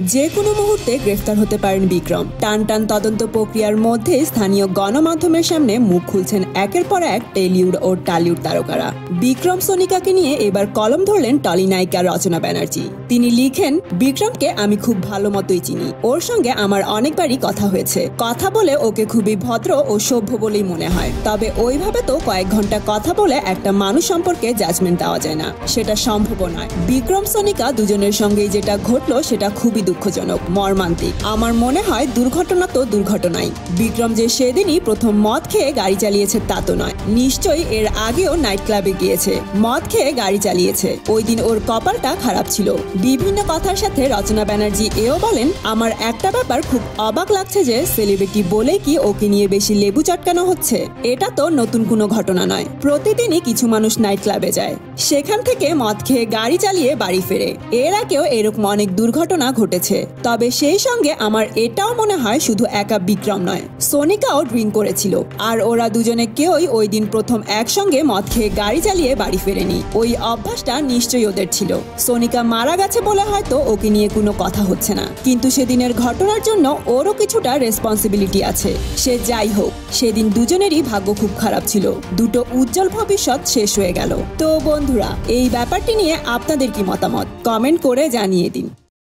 যে কোনো মুহূর্তে গ্রেফতার হতে পারেন বিক্রম। টান টান তদন্ত প্রক্রিয়ার মধ্যে স্থানীয় গণমাধ্যমের সামনে মুখ খুলছেন একের পর এক টেলিউড ও টালিউড তারকারা। বিক্রম সোনিকাকে নিয়ে এবার কলম ধরলেন টলি নায়িকা রচনা ব্যানার্জি। তিনি লিখেন, বিক্রমকে আমি খুব ভালো মতোই চিনি। ওর সঙ্গে আমার অনেকবারই কথা হয়েছে। কথা বলে ওকে খুবই ভদ্র ও সভ্য বলেই মনে হয়। তবে ওইভাবে তো কয়েক ঘণ্টা কথা বলে একটা মানুষ সম্পর্কে জাজমেন্ট দেওয়া যায় না। সেটা সম্ভব নয়। বিক্রম সোনিকা দুজনের সঙ্গেই যেটা ঘটলো সেটা খুবই দুঃখজনক, মর্মান্তিক। আমার মনে হয় দুর্ঘটনা তো দুর্ঘটনাই। বিক্রম যে সেদিনই প্রথম মদ খেয়ে গাড়ি চালিয়েছে তা তো নয়। নিশ্চয়ই এর আগেও নাইট ক্লাবে গিয়েছে। মদ খেয়ে গাড়ি চালিয়েছে। ওই দিন ওর কপালটা খারাপ ছিল। বিভিন্ন কথার সাথে রচনা ব্যানার্জি এও বলেন, আমার একটা ব্যাপার খুব অবাক লাগছে যে সেলিব্রিটি বলে কি ওকে নিয়ে বেশি লেবু চটকানো হচ্ছে। এটা তো নতুন কোনো ঘটনা নয়। প্রতিদিনই কিছু মানুষ নাইট ক্লাবে যায়। সেখান থেকে মদ খেয়ে গাড়ি চালিয়ে বাড়ি ফেরে। এর আগেও এরকম অনেক দুর্ঘটনা ঘটেছে তবে সেই সঙ্গে আমার এটাও মনে হয় শুধু একা বিক্রম নয়, সোনিকাও ড্রিঙ্ক করেছিল। আর ওরা দুজনে কেউই ওই দিন প্রথম একসঙ্গে মদ খেয়ে গাড়ি চালিয়ে বাড়ি ফেরেনি। ওই অভ্যাসটা নিশ্চয়ই ওদের ছিল। সোনিকা মারা গেছে বলে হয়তো ওকে নিয়ে কোনো কথা হচ্ছে না। কিন্তু সেদিনের ঘটনার জন্য ওরও কিছুটা রেসপন্সিবিলিটি আছে। সে যাই হোক, সেদিন দুজনেরই ভাগ্য খুব খারাপ ছিল। দুটো উজ্জ্বল ভবিষ্যৎ শেষ হয়ে গেল। তো বন্ধুরা, এই ব্যাপারটি নিয়ে আপনাদের কি মতামত? কমেন্ট করে জানিয়ে দিন।